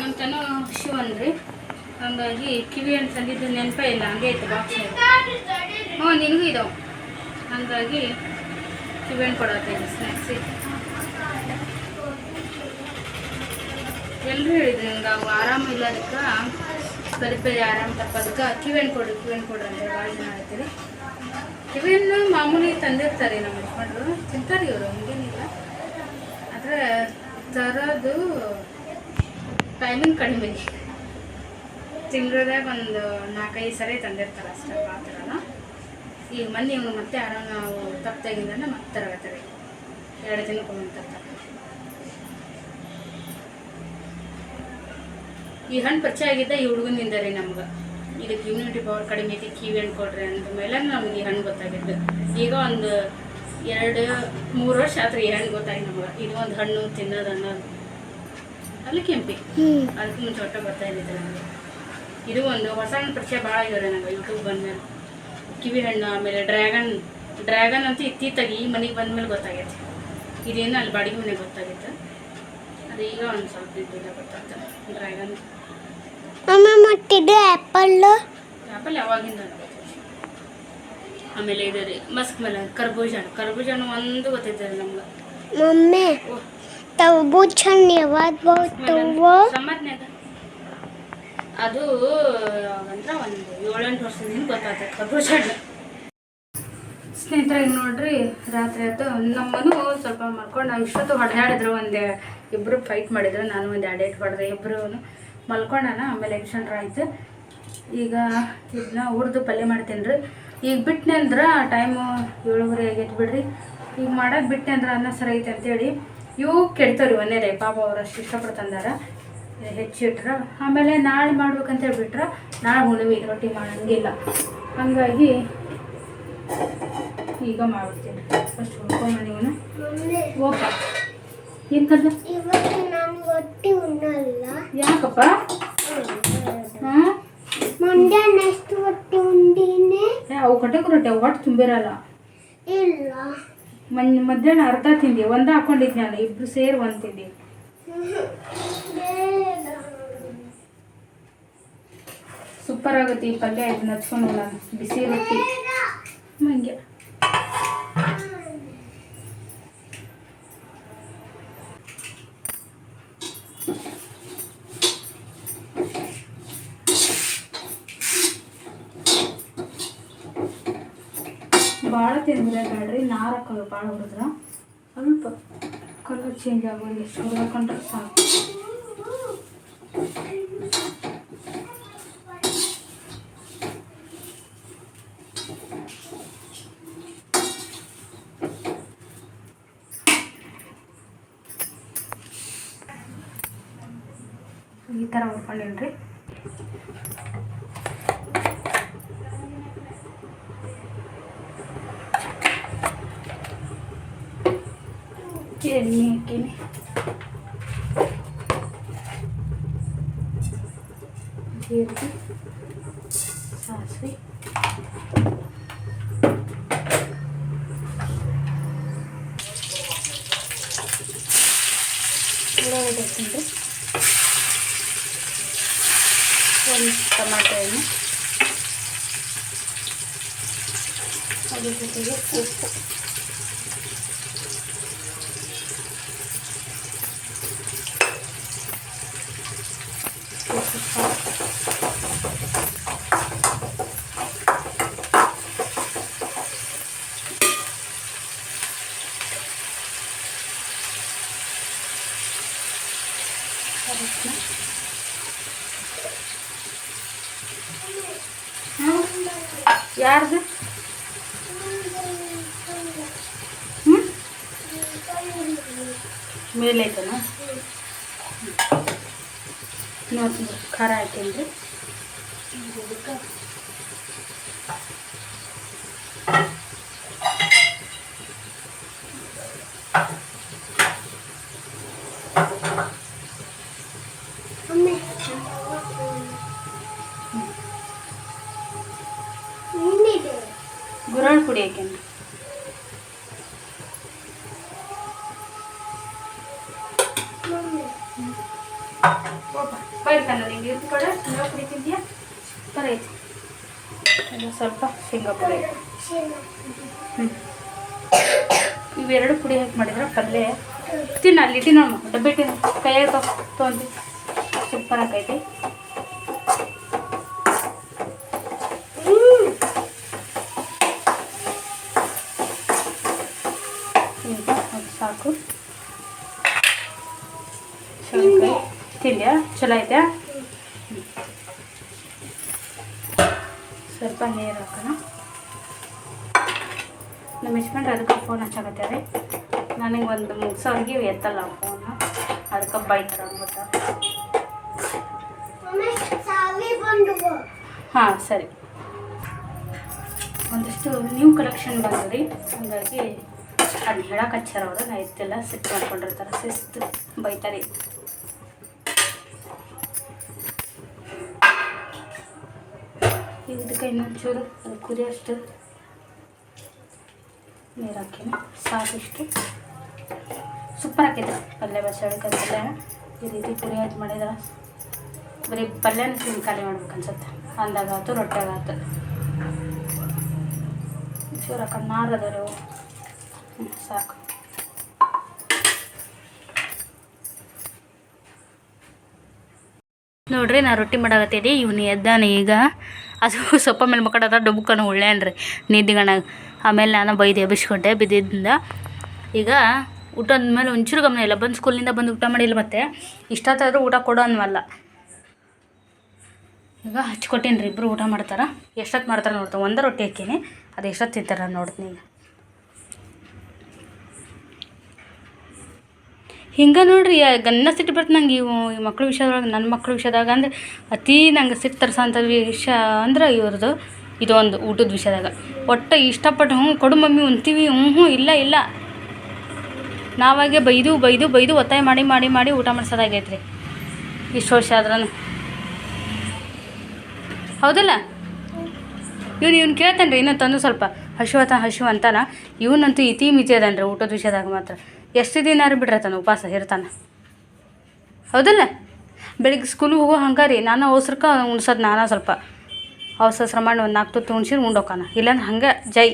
ನಮ್ಮ ತನ ಶಿವನ್ರಿ. ಹಂಗಾಗಿ ಕಿವಿ ಹಣ್ಣು ತಂದಿದ್ದು ನೆನಪೇ ಇಲ್ಲ. ಹಂಗೆ ಇತ್ತು ಬಾಕ್ಸ್ ಹ್ಞೂ, ನಿನಗೂ ಇದಾವೆ ಹಂಗಾಗಿ ಕಿವಿ ಹಣ್ಣು ಕೊಡತ್ತೈತೆ ಸ್ನ್ಯಾಕ್ಸ್ ಎಲ್ಲರೂ ಹೇಳಿದ್ರು ನಂಗೆ, ಅವು ಆರಾಮ ಇಲ್ಲದಕ್ಕೆ ಪರಿ ಪದೇ ಆರಾಮ ತಪ್ಪದಕ್ಕೆ ಕಿವಿ ಹಣ್ಣು ಕೊಡು, ಕಿವಿ ಹಣ್ಣು ಕೊಡ್ರಿ ಅಂತ ಭಾಳ ಜನ ಹೇಳ್ತೀರಿ ಕಿವಿ ಹಣ್ಣು ಮಾಮೂಲಿ ತಂದಿರ್ತಾರೆ ನಮ್ಮ ಹಸ್ಬೆಂಡ್ರು ತಿಂತಾರೆ ಇವರು, ಹಂಗೇನಿಲ್ಲ. ಆದರೆ ತರೋದು ಟೈಮಿಂಗ್ ಕಡಿಮೆ. ತಿಂಗಳದಾಗ ಒಂದು ನಾಲ್ಕೈದು ಸರಿ ತಂದಿರ್ತಾರೆ ಅಷ್ಟೇ ಆ ಥರನ ಈಗ ಮೊನ್ನೆ ಇವನು ಮತ್ತೆ ಆರಾಮ ನಾವು ತಪ್ಪಾಗಿಂದ ಮತ್ತೆ ತರಗತಾರೆ ಎರಡು ದಿನ ತರ್ತಾರೆ. ಈ ಹಣ್ಣು ಪರಿಚಯ ಆಗಿದ್ದ ಈ ಹುಡುಗನಿಂದ ರೀ ನಮ್ಗೆ. ಇದಕ್ಕೆ ಇಮ್ಯುನಿಟಿ ಪವರ್ ಕಡಿಮೆ ಐತಿ ಕಿವಿ ಹಣ್ಣು ಕೊಡ್ರಿ ಅಂದ ಮೇಲೆ ನಮ್ಗೆ ಈ ಹಣ್ಣು ಗೊತ್ತಾಗಿದ್ದು. ಈಗ ಒಂದು ಎರಡು ಮೂರು ವರ್ಷ ಆದ್ರೆ ಈ ಹಣ್ಣು ಗೊತ್ತಾಗಿ ನಮ್ಗೆ. ಇದು ಒಂದು ಹಣ್ಣು ತಿನ್ನೋದು ಅನ್ನೋದು. ಅಲ್ಲಿ ಕೆಂಪಿ. ಅದಕ್ಕೆ ಮುಂಚೆ ಹೊಟ್ಟೆ ಬರ್ತಾ ಇದ್ದಿದ್ದೆ ನನಗೆ ಇದು ಒಂದು ಹೊಸ ಪರಿಚಯ ಭಾಳ ಆಗ್ಯಾವ ನನಗೆ ಯೂಟ್ಯೂಬ್ ಬಂದ್ಮೇಲೆ. ಕಿವಿ ಹಣ್ಣು ಆಮೇಲೆ ಡ್ರ್ಯಾಗನ್ ಡ್ರ್ಯಾಗನ್ ಅಂತೂ ಇತ್ತೀತಾಗಿ ಈ ಮನೆಗೆ ಬಂದ್ಮೇಲೆ ಗೊತ್ತಾಗೈತೆ. ಇದೇನು ಅಲ್ಲಿ ಬಾಡಿಗೆ ಮನೆಗೆ ಗೊತ್ತಾಗಿತ್ತು ಅದು ಈಗ ಒಂದು ಸ್ವಲ್ಪ ಇದ್ದಿಲ್ಲ ಗೊತ್ತಾಗ್ತದೆ ಡ್ರ್ಯಾಗನ್. ಆ್ಯಪಲ್ಲು. ಆ್ಯಪಲ್ ಯಾವಾಗಿಂದ ಆಮೇಲೆ ಇದು ರೀ ಮಸ್ಕ್ ಮೇಲೆ ಕರ್ಬೂಜ ಹಣ್ಣು. ಕರ್ಬೂಜ ಹಣ್ಣು ಒಂದು ಗೊತ್ತೈತೆ ನಮ್ಗೆ. ಮಮ್ಮಿ ತರ್ಬೂಜ ಹಣ್ಣು ಯಾವಾಗ ಸಮ್ಮತ್ನಾಗ ಅದು ಅಂದ್ರೆ ಒಂದು ಏಳೆಂಟು ವರ್ಷದಿಂದ ಗೊತ್ತಾಗ್ತದೆ ಕಬ್ಬು ಹಣ್ಣು ಸ್ನೇಹಿತರೆ, ನೋಡ್ರಿ, ರಾತ್ರಿ ಆಯ್ತು. ನಮ್ಮನು ಸ್ವಲ್ಪ ಮಲ್ಕೊಂಡು ಇಷ್ಟೊತ್ತು ಹೊಡೆದಾಡಿದ್ರು, ಒಂದು ಇಬ್ಬರು ಫೈಟ್ ಮಾಡಿದ್ರು. ನಾನು ಒಂದು ಎರಡು ಏಟ್ ಹೊಡೆದೆ. ಇಬ್ಬರು ಮಲ್ಕೊಂಡಾನ, ಆಮೇಲೆ ಎಕ್ಸ್ಟೆಂಡ್ರ್ ಆಯಿತು. ಈಗ ಇದನ್ನ ಹುರಿದು ಪಲ್ಯ ಮಾಡ್ತೀನಿ ರೀ. ಈಗ ಬಿಟ್ಟನೆ ಅಂದ್ರೆ ಟೈಮು ಏಳುವರೆ ಆಗೈತೆ ಬಿಡ್ರಿ. ಈಗ ಮಾಡಕ್ಕೆ ಬಿಟ್ಟೆ ಅಂದ್ರೆ ಅನ್ನ ಸರಿ ಐತೆ ಅಂತೇಳಿ ಇವು ಕೆಡ್ತಾವ್ರಿ ಒಂದೇ ರೇ ಪಾಪ ಅವ್ರು ಅಷ್ಟು ಇಷ್ಟಪಡ್ತಂದಾರ. ಹೆಚ್ಚಿಟ್ರ? ಆಮೇಲೆ ನಾಳೆ ಮಾಡ್ಬೇಕಂತ ಹೇಳ್ಬಿಟ್ರೆ ನಾಳೆ ಹುಣವಿ ರೊಟ್ಟಿ ಮಾಡಂಗಿಲ್ಲ. ಹಂಗಾಗಿ ಈಗ ಮಾಡ್ಬಿಡ್ತೀನಿ ಫಸ್ಟ್ ಹುಡ್ಕೊಂಬಂದು ಓಕೆ. ಓಪ ಏನು ರೊಟ್ಟಿ ಉಣ್ಣಲ್ಲ. ಯಾಕಪ್ಪ? ಹಾಂ? ಮಂಡ್ಯ ನೆಕ್ಸ್ಟ್ ರೊಟ್ಟಿ ಉಂಡಿನೇ? ಅವು ಕಟ್ಟಕ್ಕೆ ರೊಟ್ಟಿ ಅವು ಹೊಟ್ಟೆ ತುಂಬಿರಲ್ಲ. ಇಲ್ಲ. ಮನ್ ಮಧ್ಯಾಹ್ನ ಅರ್ಧ ತಿಂದಿ ಒಂದ ಹಾಕೊಂಡಿದ್ದೆ ನಾನು ಇಬ್ರು ಸೇರಿ ಒಂದು ತಿಂದಿ. ಸೂಪರ್ ಆಗುತ್ತೆ ಈ ಪಲ್ಯ, ಇದು ನಚ್ಕೊಂಡು ನಾನು ಬಿಸಿ ರೊಟ್ಟಿ ಹಂಗೆ ಭಾಳ ತಿಂದ್ರೆ ಬೇಡ್ರಿ ನಾರ ಹಾಕೋದು ಭಾಳ ಹೊಡೆದ್ರ ಸ್ವಲ್ಪ ಕಲರ್ ಚೇಂಜ್ ಆಗೋದು ಎಷ್ಟು ಹೊಡ್ಕೊಂಡ್ರೆ ಸಾಕು. ಥರ ಹುಡ್ಕೊಂಡೇನ್ರಿ ಎಣ್ಣೆ ಹಾಕೀನಿ ಜೀರಿಗೆ ಸಾಸಿವೆ ಉಳ್ಳಾಗಡ್ಡೆ ಹಾಕ್ತೀನಿ ಒಂದು ಟಮಾಟೊ ಹಣ್ಣು ಅದ್ರ ಜೊತೆಗೆ ಉಪ್ಪು ಉಪ್ಪು ಸಾಕು. ಅರಿಶಿನ. ಹ್ಮ್. ಯಾರ್ದು ಹ್ಞೂ ಮೇಲೆ ಐತನ ನೋಡಿ ಖಾರ ಹಾಕೇನಿ ರೀ ಅಮ್ಮೆ ಉಂಡಿದೆ ಗುರಾಳ್ ಪುಡಿ ಹಾಕೇನಿ ಮಮ್ಮಿ ಬೈಕಲ್ಲ ನಿಂಗೆ ಇದು ಕಡೆ ಶೇಂಗಾ ಪುಡಿ ತಿಂತೀಯಾ ಥರ ಐತಿ ಇದು ಸ್ವಲ್ಪ ಶೇಂಗಾ ಪುಡಿ ಹ್ಞೂ ಇವೆರಡು ಪುಡಿ ಹಾಕಿ ಮಾಡಿದ್ರೆ ಪಲ್ಯ ತಿನ್ನ ಅಲ್ಲಿ ಇಟ್ಟಿ ನೋಡು ಡಬ್ಬಿ ಇಟ್ಟಿನ ಕೈಯಾಗ ತೊಗೊಂಡು ಸೂಪರ್ ಆಕೈತಿ ಸಾಕು. ತಿಂದ್ಯಾ? ಚಲೋ ಐತ್ಯಾ? ಸ್ವಲ್ಪ ನೀರು ಹಾಕೋಣ. ನಮ್ಮ ಯಜಮಾನ್ರು ಅದಕ್ಕೆ ಫೋನ್ ಹಚ್ಚಾಕತ್ತಾರೆ ನನಗೆ ಒಂದು ಮುಗಿಸೋರಿಗೆ ಎತ್ತಲ್ಲ ಫೋನ್ ಅದಕ್ಕೆ ಬೈತಾರೆ ಬಂದು ಹಾಂ, ಸರಿ. ಒಂದಿಷ್ಟು ನ್ಯೂ ಕಲೆಕ್ಷನ್ ಬಂದ್ರಿ. ಹಾಗಾಗಿ ಅದನ್ನ ಹೇಳಕ್ಕೆ ಹಚ್ಚಾರ ಅವರು. ನಾ ಎತ್ತೆಲ್ಲ ಸಿಟ್ಟು ಮಾಡ್ಕೊಂಡಿರ್ತಾರೆ. ಶಿಸ್ತು ಬೈತಾರೆ. ಇದಕ್ಕೆ ಇನ್ನೊಂಚೂರು ಅದು ಕುದಿ ಅಷ್ಟು ನೀರು ಹಾಕಿನಿ. ಸಾಕಿಷ್ಟು ಸೂಪರ್ ಹಾಕಿದ್ರು ಪಲ್ಯ ಬಸಳಿಕಾಯಿ ಪಲ್ಯ ಈ ರೀತಿ ಪುರಿ ಹಾಕಿ ಮಾಡಿದ್ರೆ. ಬರೀ ಪಲ್ಯನ ತಿಂದು ಖಾಲಿ ಮಾಡ್ಬೇಕು ಅನ್ಸುತ್ತೆ. ಅಂದಾಗ ಆಯ್ತು ಚೂರ ಕಣ್ಣಾರದರು ಸಾಕು. ನೋಡ್ರಿ, ನಾ ರೊಟ್ಟಿ ಮಾಡಾಕತ್ತೀರಿ ಇವ್ನು ಎದ್ದಾನೆ ಈಗ. ಅದು ಸೊಪ್ಪ ಮೇಲೆ ಮಕ್ಕಳದ ಡೊಬ್ಕನ ಉಳ್ಳ್ಯಾನ್ರಿ ನಿದ್ದಿಗಣ. ಆಮೇಲೆ ನಾನು ಬೈದು ಎಬ್ಬಿಸ್ಕೊಂಡೆ ಬಿದ್ದಿದ್ದಿಂದ. ಈಗ ಊಟ ಮೇಲೆ ಒಂಚೂರು ಗಮನ ಇಲ್ಲ. ಬಂದು ಸ್ಕೂಲಿಂದ ಬಂದು ಊಟ ಮಾಡಿಲ್ಲ ಮತ್ತೆ. ಇಷ್ಟೊತ್ತಾದ್ರೂ ಊಟ ಕೊಡೋ ಅನ್ವಲ್ಲ ಈಗ ಹಚ್ಕೊಟ್ಟೀನಿ ರೀ ಇಬ್ಬರು ಊಟ ಮಾಡ್ತಾರೆ. ಎಷ್ಟೊತ್ತು ಮಾಡ್ತಾರೆ ನೋಡ್ತಾರೆ ಒಂದೇ ರೊಟ್ಟಿ ಹಾಕೀನಿ. ಅದು ಎಷ್ಟೊತ್ತು ತಿಂತಾರೆ ನೋಡ್ತೀನಿ ಈಗ. ಹಿಂಗೆ ನೋಡ್ರಿ ಗನ್ನ ಸಿಟ್ಟು ಬರ್ತದೆ ನಂಗೆ ಇವು, ಈ ಮಕ್ಳ ವಿಷಯದೊಳಗೆ ನನ್ನ ಮಕ್ಳ ವಿಷಯದಾಗ ಅಂದ್ರೆ ಅತೀ ನಂಗೆ ಸಿಟ್ಟು ತರಿಸೋಂಥ ವಿಷಯ ಅಂದ್ರೆ ಇವ್ರದ್ದು ಇದೊಂದು ಊಟದ ವಿಷಯದಾಗ. ಒಟ್ಟು ಇಷ್ಟಪಟ್ಟು ಹ್ಞೂ ಕೊಡು ಮಮ್ಮಿ, ಉಣ್ತೀವಿ ಹ್ಞೂ ಹ್ಞೂ ಇಲ್ಲ ಇಲ್ಲ. ನಾವಾಗೆ ಬೈದು ಬೈದು ಬೈದು ಒತ್ತಾಯ ಮಾಡಿ ಮಾಡಿ ಮಾಡಿ ಊಟ ಮಾಡಿಸೋದಾಗೈತ್ರಿ. ರೀ ಇಷ್ಟು ವರ್ಷ ಆದ್ರೂ ಹೌದಲ್ಲ? ಇವ್ನು ಇವ್ನು ಕೇಳ್ತಾನೆ ರೀ ಇನ್ನೂ ತಂದು ಸ್ವಲ್ಪ ಹಶು ಅತ ಹಶು ಅಂತಾನ. ಇವನಂತೂ ಇತಿ ಮಿತಿ ಅದಾನ ರೀ ಊಟದ ವಿಷಯದಾಗ ಮಾತ್ರ. ಎಷ್ಟು ದಿನ ಬಿಟ್ಟಿರ್ತಾನೆ ಉಪವಾಸ ಇರ್ತಾನೆ. ಹೌದಲ್ಲ? ಬೆಳಿಗ್ಗೆ ಸ್ಕೂಲಿಗೆ ಹೋಗೋ ಹಂಗೆ ರೀ ನಾನು ಅವಸರಕ್ಕೆ ಉಣ್ಸೋದು ನಾನು ಸ್ವಲ್ಪ. ಅವಸರ ಮಾಡಿ ಒಂದು ನಾಲ್ಕು ತುತ್ತು ಉಣ್ಸಿದ್ರೆ ಉಂಡೋಕಾನ. ಇಲ್ಲಾಂದ್ರೆ ಹಂಗೆ ಜೈ.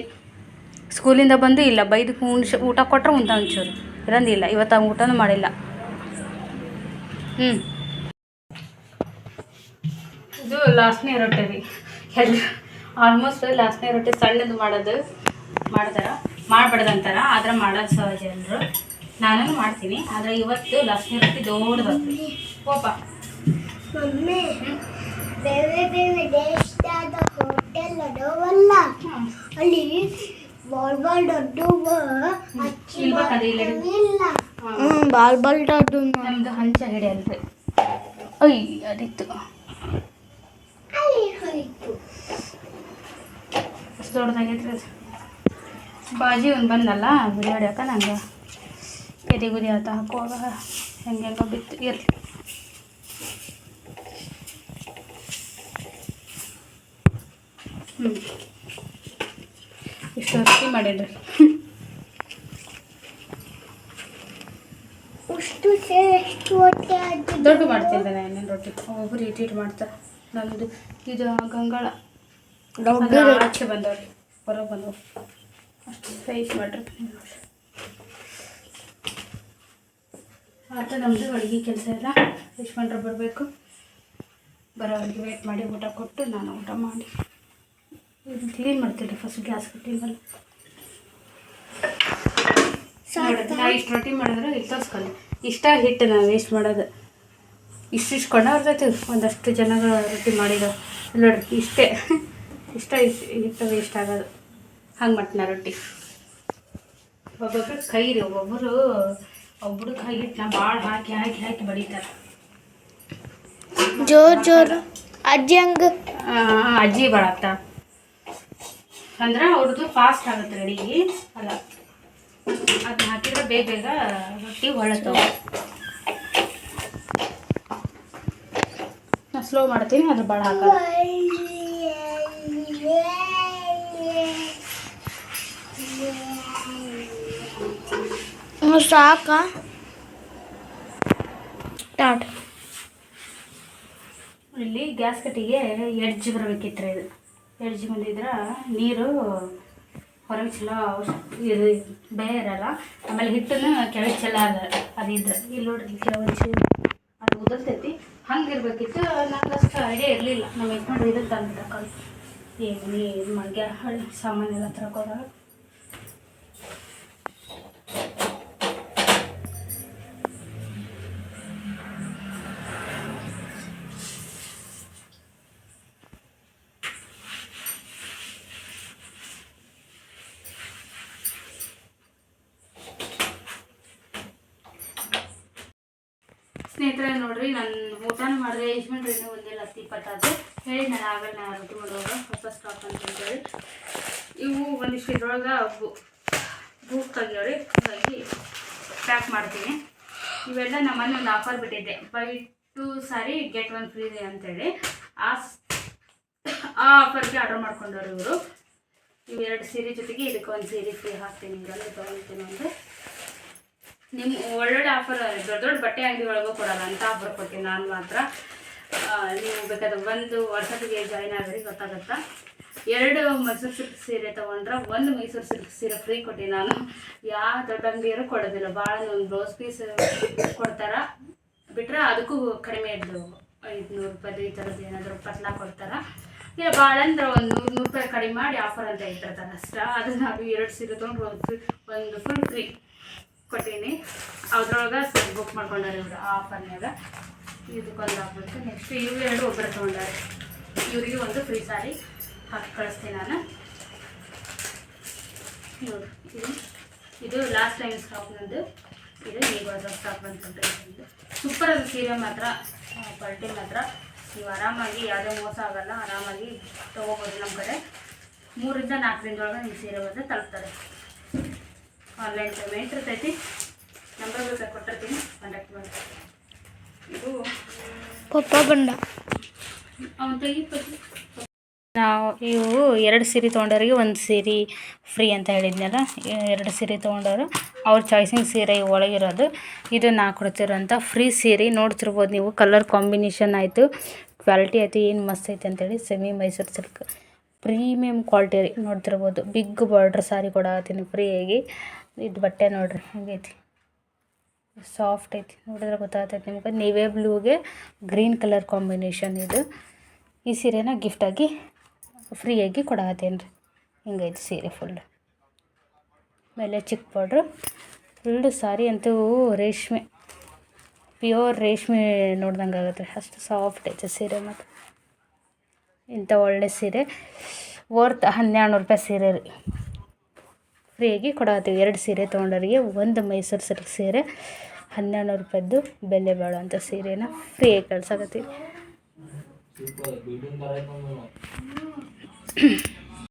ಸ್ಕೂಲಿಂದ ಬಂದು ಇಲ್ಲ ಬೈದು ಉಣ್ಸ್ ಊಟ ಕೊಟ್ಟರೆ ಉಂಟ ಒಂಚೂರು. ಇರಂದಿಲ್ಲ ಇವತ್ತು ಊಟನೂ ಮಾಡಿಲ್ಲ. ಹ್ಞೂ ಇದು ಲಾಸ್ಟ್ನೇ ರೊಟ್ಟಿ ರೀ. ಎಲ್ಲ ಆಲ್ಮೋಸ್ಟ್ ಲಾಸ್ಟ್ನೇ ರೊಟ್ಟಿ ಸಣ್ಣದು ಮಾಡೋದು ಮಾಡ್ತಾರ ಮಾಡಬಾರ್ದಂತಾರ ಆದ್ರೆ ಮಾಡೋದು ಸಹಜ ಎಲ್ಲರು ನಾನು ಮಾಡ್ತೀನಿ ಆದರೆ ಇವತ್ತು ಲಾಸ್ಟ್ನೇ ರೊಟ್ಟಿ ದೊಡ್ಡದು ಮಮ್ಮಿ ಬೇರೆ ಬೇರೆ ದೇಶದ ಹೋಟೆಲ್ ಅದಾವಲ್ಲ ಅಲ್ಲಿ ಬಾಲ್ ಬಾಲ್ ಹಾಂ. ಬಾಲ್ ಬಾಲ್ ದೊಡ್ಡ ನಮ್ದು ಹಂಚ ಹಿಡಿಯಲ್ರಿ ಅಯ್ಯ ಅದಿತ್ತು. ಅಷ್ಟು ದೊಡ್ಡದಾಗೈತ್ರಿ ಅದು ಬಾಜಿ ಒಂದು ಬಂದಲ್ಲ ಬಿಡಿ ಹೊಡ್ಯಾಕ ನಂಗೆ. ಎದೆ ಗುದಿ ಆತ ಹಾಕುವಾಗ ಹೆಂಗೆ ಹೆಂಗೋ ಬಿತ್ತು ಇರಲಿ. ಹ್ಞೂ ಇಷ್ಟು ರೊಟ್ಟಿ ಆಗಿದೆ? ದೊಡ್ಡ ಮಾಡ್ತೀನಿ ನಾನು ರೊಟ್ಟಿ. ಒಬ್ಬರು ಇಟ್ಟು ಇಟ್ಟು ಮಾಡ್ತಾರೆ. ನಮ್ಮದು ಇದು ಗಂಗಾಳ. ಆಚೆ ಬಂದವ್ರಿ. ಹೊರಗೆ ಬಂದವ್ರು. ಅಷ್ಟು ಸೈಜ್ ಮಾಡ್ರಿ ಆತ ನಮ್ಮದು ಅಡುಗೆ ಕೆಲಸ ಎಲ್ಲ ಯಜಮಾನ್ರು ಬರಬೇಕು. ಬರೋವರೆಗೆ ವೇಟ್ ಮಾಡಿ ಊಟ ಕೊಟ್ಟು ನಾನು ಊಟ ಮಾಡಿ. ಇದು ಕ್ಲೀನ್ ರೀ ಫಸ್ಟ್ ಗ್ಯಾಸ್ ಕಟ್ಟಿದ್ಮೇಲೆ ನಾ ಇಷ್ಟು ರೊಟ್ಟಿ ಮಾಡಿದ್ರೆ ಇಲ್ಲಿ ಇಷ್ಟ ಹಿಟ್ಟು ನಾನು ವೇಸ್ಟ್ ಮಾಡೋದು. ಇಷ್ಟಿಷ್ಟು ಕೊಂಡ ಬರ್ತೈತೆ ಒಂದಷ್ಟು ಜನಗಳು ರೊಟ್ಟಿ ಮಾಡಿದ ನೋಡ್ರಿ ಇಷ್ಟೇ. ಇಷ್ಟ ಇಷ್ಟು ಹಿಟ್ಟು ವೇಸ್ಟ್ ಆಗೋದು. ಹಂಗೆ ಮಾಡ್ತೀನಿ ನಾ ರೊಟ್ಟಿ. ಒಬ್ಬೊಬ್ರು ಕೈ ರೀ ಒಬ್ಬೊಬ್ಬರು ಒಬ್ಬರು ಕೈ ಹಿಟ್ಟನ್ನ ಭಾಳ ಹಾಕಿ ಹಾಕಿ ಹಾಕಿ ಬಡಿತಾರೆ. ಜೋರು ಜೋರು. ಅಜ್ಜಿ ಹಂಗೆ. ಅಜ್ಜಿ ಭಾಳ ಅಂದ್ರೆ ಅವ್ರದ್ದು ಫಾಸ್ಟ್ ಆಗುತ್ತೆ ಅಡಿಗೆ ಅಲ್ಲ. ಅದನ್ನ ಹಾಕಿದ್ರೆ ಬೇಗ ಬೇಗ ರೊಟ್ಟಿ ಹೊಳತಾವ. ನಾನು ಸ್ಲೋ ಮಾಡ್ತೀನಿ ಅದ್ರ ಭಾಳ ಹಾಕ ಸಾಕ. ಇಲ್ಲಿ ಗ್ಯಾಸ್ ಕಟ್ಟಿಗೆ ಎಡ್ಜ್ ಬರಬೇಕಿತ್ತು ಇದು. ಎಡ್ಜ್ ಬಂದಿದ್ರೆ ನೀರು ಹೊರಗೆ ಚಲೋ ಇದು ಬೇಯ ಇರಲ್ಲ. ಆಮೇಲೆ ಹಿಟ್ಟನ್ನು ಕೆಳಗೆ ಚಲೋ ಅದ ಅದಿದ್ರೆ ಇಲ್ಲಿ ನೋಡ್ರಿ ಕೆಲವೊಂದು ಅದು ಉದಲ್ತೈತಿ ಹಂಗೆ ಇರಬೇಕಿತ್ತು, ನಂಗೆ ಅಷ್ಟು ಐಡಿಯಾ ಇರಲಿಲ್ಲ. ನಮ್ಮ ಯಜಮಾನ್ರು ಇದನ್ನು ತಂದು ತಕೊಂಡು ಏನು ಇದು ಮಂಡ್ಯ ಹಳ್ಳಿ ಸಾಮಾನೆಲ್ಲ ಊಟನ ಮಾಡಿದ್ರೆ ಯಜಮಾನ್ರಿ ಇನ್ನೂ ಒಂದೇ ಹತ್ತು ಇಪ್ಪತ್ತಾದ್ರೆ ಹೇಳಿ ನಾನು ಆಗಲ್ಲ ನಾನು ರೊಟ್ಟಿ ಮಾಡುವಾಗ ಹೊಸ ಸ್ಟಾಕ್ ಅಂತೇಳಿ. ಇವು ಒಂದಿಷ್ಟು ಇದ್ರೊಳಗೆ ಬೂಕ್ ತೆಗಿಯೋರಿ ಹಾಗಾಗಿ ಪ್ಯಾಕ್ ಮಾಡ್ತೀನಿ. ಇವೆಲ್ಲ ನಮ್ಮಲ್ಲಿ ಒಂದು ಆಫರ್ ಬಿಟ್ಟಿದ್ದೆ. Buy two sari get one free ಅಂತೇಳಿ. ಆ ಆ ಆಫರ್ಗೆ ಆರ್ಡರ್ ಮಾಡ್ಕೊಂಡವ್ರು ಇವರು. ಇವೆರಡು ಸೀರೆ ಜೊತೆಗೆ ಇದಕ್ಕೆ ಒಂದು ಸೀರೆ ಫ್ರೀ ಹಾಕ್ತೀನಿ. ಇದರಲ್ಲಿ ತೊಗೊಳ್ತೀನಿ ಅಂದರೆ. ನಿಮ್ಮ ಒಳ್ಳೊಳ್ಳೆ ಆಫರ್ ದೊಡ್ಡ ದೊಡ್ಡ ಬಟ್ಟೆ ಅಂಗಡಿ ಒಳಗೂ ಕೊಡಲ್ಲ, ಅಂತ ಆಫರ್ ಕೊಡ್ತೀನಿ ನಾನು ಮಾತ್ರ. ನೀವು ಬೇಕಾದ್ರೆ ಒಂದು ವರ್ಷದಿಗೆ ಜಾಯ್ನ್ ಆಗ್ರಿ, ಗೊತ್ತಾಗತ್ತಾ? ಎರಡು ಮೈಸೂರು ಸಿಲ್ಕ್ ಸೀರೆ ತೊಗೊಂಡ್ರೆ ಒಂದು ಮೈಸೂರು ಸಿಲ್ಕ್ ಸೀರೆ ಫ್ರೀ ಕೊಟ್ಟಿ ನಾನು. ಯಾವ ದೊಡ್ಡ ಅಂಗಡಿಯರು ಕೊಡೋದಿಲ್ಲ ಭಾಳ ಒಂದು ಬ್ಲೌಸ್ ಪೀಸ್ ಕೊಡ್ತಾರ. ಬಿಟ್ರೆ ಅದಕ್ಕೂ ಕಡಿಮೆ ಇದ್ದು ಐದುನೂರು ರೂಪಾಯಿ ಈ ಥರದ್ದು ಏನಾದರೂ ಪತ್ಲಾ ಕೊಡ್ತಾರ. ಇಲ್ಲ ಭಾಳ ಅಂದ್ರೆ ಒಂದು ನೂರು ನೂರು ರೂಪಾಯಿ ಕಡಿಮೆ ಮಾಡಿ ಆಫರ್ ಅಂತ ಇಟ್ಟಿರ್ತಾರೆ ಅಷ್ಟ. ಅದನ್ನ ನಾವು ಎರಡು ಸೀರೆ ತೊಗೊಂಡು ಒಂದು ಫುಲ್ ಫ್ರೀ ಕೊಟ್ಟೀನಿ ಅದ್ರೊಳಗೆ ಬುಕ್ ಮಾಡ್ಕೊಂಡಾರೆ ಇವರು, ಆ ಆಫರ್ನಾಗ ಇದಕ್ಕೊಂದು ಹಾಕ್ಬೇಕು ನೆಕ್ಸ್ಟ್ ಇವು ಎರಡು ಒಬ್ಬರು ತೊಗೊಂಡಾರೆ ಇವರಿಗೆ ಒಂದು ಫ್ರೀ ಸಾರಿ ಹಾಕಿ ಕಳಿಸ್ತೀನಿ ನಾನು. ನೋಡಿ, ಇದು ಇದು ಲಾಸ್ಟ್ ಟೈಮ್ ಸ್ಟಾಕ್ ನಂದು ಇದು ಈಗ ಸ್ಟಾಪ್ ಬಂದ್ಕೊಂಡ್ರೆ ಸೂಪರ್ ಅದು ಸೀರೆ ಮಾತ್ರ ಕ್ವಾಲಿಟಿ ಮಾತ್ರ. ನೀವು ಆರಾಮಾಗಿ ಯಾವುದೇ ಮೋಸ ಆಗಲ್ಲ, ಆರಾಮಾಗಿ ತೊಗೋಬೋದು ನಮ್ಮ ಕಡೆ. ಮೂರಿಂದ ನಾಲ್ಕು ದಿನದೊಳಗೆ ನೀವು ಸೀರೆ ಬಂದು ತಲುಪ್ತಾರೆ ಆನ್ಲೈನ್ ಪೇಮೆಂಟ್ ಇರ್ತೈತಿ ನಂಬರ್ ಬೇಕಾದ್ರೆ ಕೊಟ್ಟಿರ್ತೀನಿ ಕಾಂಟ್ಯಾಕ್ಟ್ ಮಾಡಿ. ಇದು ಪಪ್ಪ ಬಂಡ ಅವನ ನಾವು ಇವು ಎರಡು ಸೀರೆ ತೊಗೊಂಡವ್ರಿಗೆ ಒಂದು ಸೀರೆ ಫ್ರೀ ಅಂತ ಹೇಳಿದ್ನಲ್ಲ ಎರಡು ಸೀರೆ ತೊಗೊಂಡವರು ಅವ್ರ ಚಾಯ್ಸಿಂಗ್ ಸೀರೆ ಇವು ಒಳಗಿರೋದು. ಇದು ನಾ ಕೊಡ್ತಿರೋಂಥ ಫ್ರೀ ಸೀರೆ. ನೋಡ್ತಿರ್ಬೋದು ನೀವು ಕಲರ್ ಕಾಂಬಿನೇಷನ್ ಆಯಿತು ಕ್ವಾಲಿಟಿ ಆಯಿತು ಏನು ಮಸ್ತ್ ಐತೆ ಅಂತೇಳಿ semi Mysore silk premium quality ರೀ ನೋಡ್ತಿರ್ಬೋದು. ಬಿಗ್ ಬಾರ್ಡ್ರ್ ಸಾರಿ ಕೊಡತ್ತೀನಿ ಫ್ರೀಯಾಗಿ ಇದು ಬಟ್ಟೆ ನೋಡ್ರಿ, ಹಂಗೈತಿ. ಸಾಫ್ಟ್ ಐತಿ, ನೋಡಿದ್ರೆ ಗೊತ್ತಾಗ್ತೈತಿ. ನಿಮ್ಗೆ ನೀವೇ ಬ್ಲೂಗೆ ಗ್ರೀನ್ ಕಲರ್ ಕಾಂಬಿನೇಷನ್ ಇದು. ಈ ಸೀರೆನ ಗಿಫ್ಟಾಗಿ ಫ್ರೀಯಾಗಿ ಕೊಡತ್ತೇನೆ ರೀ ಹಿಂಗೈತಿ ಸೀರೆ ಫುಲ್ ಆಮೇಲೆ ಚಿಕ್ಕ ಬಾರ್ಡ್ರು ಫುಲ್ಲು ಸಾರಿ ಅಂತೂ ರೇಷ್ಮೆ ಪ್ಯೂರ್ ರೇಷ್ಮೆ ನೋಡ್ದಂಗೆ ಆಗುತ್ತೆ ಅಷ್ಟು ಸಾಫ್ಟ್ ಐತೆ ಸೀರೆ ಮತ್ತು. ಇಂಥ ಒಳ್ಳೆ ಸೀರೆ. ವರ್ತ್ ಹನ್ನೆರಡು ನೂರು ರೂಪಾಯಿ ಸೀರೆ ರೀ. ಫ್ರೀಯಾಗಿ ಕೊಡಾತೀವಿ ಎರಡು ಸೀರೆ ತೊಗೊಂಡೋರಿಗೆ ಒಂದು ಮೈಸೂರು ಸಿಲ್ಕ್ ಸೀರೆ ಹನ್ನೆರಡು ನೂರು ರೂಪಾಯ್ದು ಬೆಲೆ ಬಾಳುವಂಥ ಸೀರೆನ ಫ್ರೀಯಾಗಿ ಕಳ್ಸಕತ್ತೀವಿ.